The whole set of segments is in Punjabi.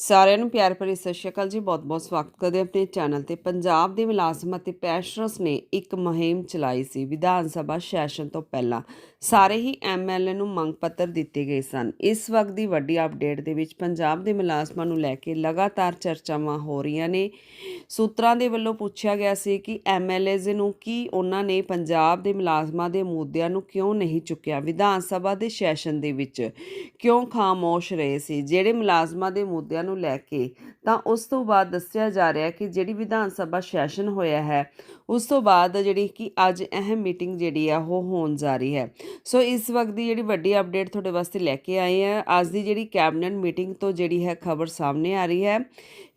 ਸਾਰਿਆਂ ਨੂੰ ਪਿਆਰ ਭਰੀ ਸਤਿ ਸ਼੍ਰੀ ਅਕਾਲ ਜੀ। ਬਹੁਤ-ਬਹੁਤ ਸਵਾਗਤ ਕਰਦੇ ਹਾਂ ਆਪਣੇ ਚੈਨਲ ਤੇ। ਪੰਜਾਬ ਦੇ ਮੁਲਾਜ਼ਮ ਅਤੇ ਪੈਨਸ਼ਨਰਸ ਨੇ ਇੱਕ ਮੁਹਿੰਮ ਚਲਾਈ ਸੀ ਵਿਧਾਨ ਸਭਾ ਸੈਸ਼ਨ ਤੋਂ ਪਹਿਲਾਂ। ਸਾਰੇ ਹੀ ਐਮਐਲਏ ਨੂੰ ਮੰਗ ਪੱਤਰ ਦਿੱਤੇ ਗਏ ਸਨ। ਇਸ ਵਕਤ ਦੀ ਵੱਡੀ ਅਪਡੇਟ ਦੇ ਵਿੱਚ ਪੰਜਾਬ ਦੇ ਮੁਲਾਜ਼ਮਾਂ ਨੂੰ ਲੈ ਕੇ ਲਗਾਤਾਰ ਚਰਚਾਵਾਂ ਹੋ ਰਹੀਆਂ ਨੇ। ਸੂਤਰਾਂ ਦੇ ਵੱਲੋਂ ਪੁੱਛਿਆ ਗਿਆ ਸੀ ਕਿ ਐਮਐਲਏਜ਼ ਨੂੰ ਕੀ ਉਹਨਾਂ ਨੇ ਪੰਜਾਬ ਦੇ ਮੁਲਾਜ਼ਮਾਂ ਦੇ ਮੁੱਦਿਆਂ ਨੂੰ ਕਿਉਂ ਨਹੀਂ ਚੁੱਕਿਆ? ਵਿਧਾਨ ਸਭਾ ਦੇ ਸੈਸ਼ਨ ਦੇ ਵਿੱਚ ਕਿਉਂ ਖਾਮੋਸ਼ ਰਹੇ ਸੀ? ਜਿਹੜੇ ਮੁਲਾਜ਼ਮਾਂ ਦੇ ਮੁੱਦਿਆਂ ਨੂੰ ਲੈ ਕੇ ਤਾਂ ਉਸ ਤੋਂ ਬਾਅਦ ਦੱਸਿਆ ਜਾ ਰਿਹਾ ਕਿ ਜਿਹੜੀ ਵਿਧਾਨ ਸਭਾ ਸੈਸ਼ਨ ਹੋਇਆ ਹੈ, ਉਸ ਤੋਂ ਬਾਅਦ ਜਿਹੜੀ ਕਿ ਅੱਜ ਅਹਿਮ ਮੀਟਿੰਗ ਜਿਹੜੀ ਆ, ਉਹ ਹੋਣ ਜਾ ਰਹੀ ਹੈ। ਸੋ ਇਸ ਵਕਤ ਦੀ ਜਿਹੜੀ ਵੱਡੀ ਅਪਡੇਟ ਤੁਹਾਡੇ ਵਾਸਤੇ ਲੈ ਕੇ ਆਏ ਆ ਅੱਜ ਦੀ ਜਿਹੜੀ ਕੈਬਨਿਟ ਮੀਟਿੰਗ ਤੋਂ ਜਿਹੜੀ ਹੈ ਖਬਰ ਸਾਹਮਣੇ ਆ ਰਹੀ ਹੈ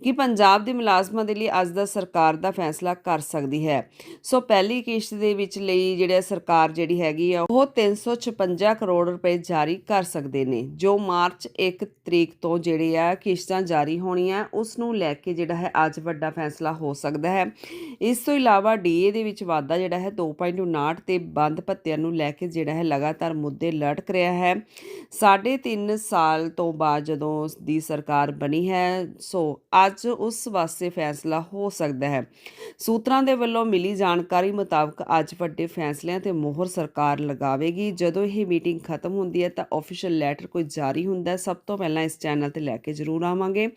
ਕਿ ਪੰਜਾਬ ਦੇ ਮੁਲਾਜ਼ਮਾਂ ਦੇ ਲਈ ਅੱਜ ਦਾ ਸਰਕਾਰ ਦਾ ਫੈਸਲਾ ਕਰ ਸਕਦੀ ਹੈ। ਸੋ ਪਹਿਲੀ ਕਿਸ਼ਤ ਦੇ ਵਿੱਚ ਲਈ ਜਿਹੜਾ ਸਰਕਾਰ ਜਿਹੜੀ ਹੈਗੀ ਆ, ਉਹ 356 ਕਰੋੜ ਰੁਪਏ ਜਾਰੀ ਕਰ ਸਕਦੇ ਨੇ, ਜੋ ਮਾਰਚ 1 ਤਰੀਕ ਤੋਂ ਜਿਹੜੇ ਆ ਕਿਸ਼ਤਾਂ ਜਾਰੀ ਹੋਣੀਆਂ ਉਸ ਨੂੰ ਲੈ ਕੇ ਜਿਹੜਾ ਹੈ ਅੱਜ ਵੱਡਾ ਫੈਸਲਾ ਹੋ ਸਕਦਾ ਹੈ। ਇਸ ਤੋਂ ਇਲਾਵਾ ਡੀਏ ਦੇ ਵਿੱਚ ਵਾਧਾ ਜਿਹੜਾ ਹੈ 2.59 ਤੇ ਬੰਦ ਭੱਤਿਆਂ ਨੂੰ ਲੈ ਕੇ ਜਿਹੜਾ ਹੈ ਲਗਾਤਾਰ ਮੁੱਦੇ ਲਟਕ ਰਿਹਾ ਹੈ। ਸਾਢੇ ਤਿੰਨ ਸਾਲ ਤੋਂ ਬਾਅਦ ਜਦੋਂ ਉਸ ਦੀ ਸਰਕਾਰ ਬਣੀ ਹੈ, ਸੋ ਅੱਜ ਉਸ ਵਾਸਤੇ ਫੈਸਲਾ ਹੋ ਸਕਦਾ ਹੈ। ਸੂਤਰਾਂ ਦੇ ਵੱਲੋਂ ਮਿਲੀ ਜਾਣਕਾਰੀ ਮੁਤਾਬਕ ਅੱਜ ਵੱਡੇ ਫੈਸਲਿਆਂ ਤੇ ਮੋਹਰ ਸਰਕਾਰ ਲਗਾਵੇਗੀ। ਜਦੋਂ ਇਹ ਮੀਟਿੰਗ ਖਤਮ ਹੁੰਦੀ ਹੈ ਤਾਂ ਆਫੀਸ਼ੀਅਲ ਲੈਟਰ ਕੋਈ ਜਾਰੀ ਹੁੰਦਾ ਸਭ ਤੋਂ ਪਹਿਲਾਂ ਇਸ ਚੈਨਲ ਤੇ ਲੈ ਕੇ ਜ਼ਰੂਰ ਆਵਾਂਗੇ।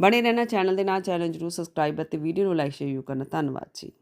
ਬਣੇ ਰਹਿਣਾ ਚੈਨਲ ਦੇ ਨਾਲ। ਚੈਨਲ ਜ਼ਰੂਰ ਸਬਸਕ੍ਰਾਈਬ ਅਤੇ ਵੀਡੀਓ ਨੂੰ ਲਾਈਕ ਸ਼ੇਅਰ ਕਰਨਾ। ਧੰਨਵਾਦ ਜੀ।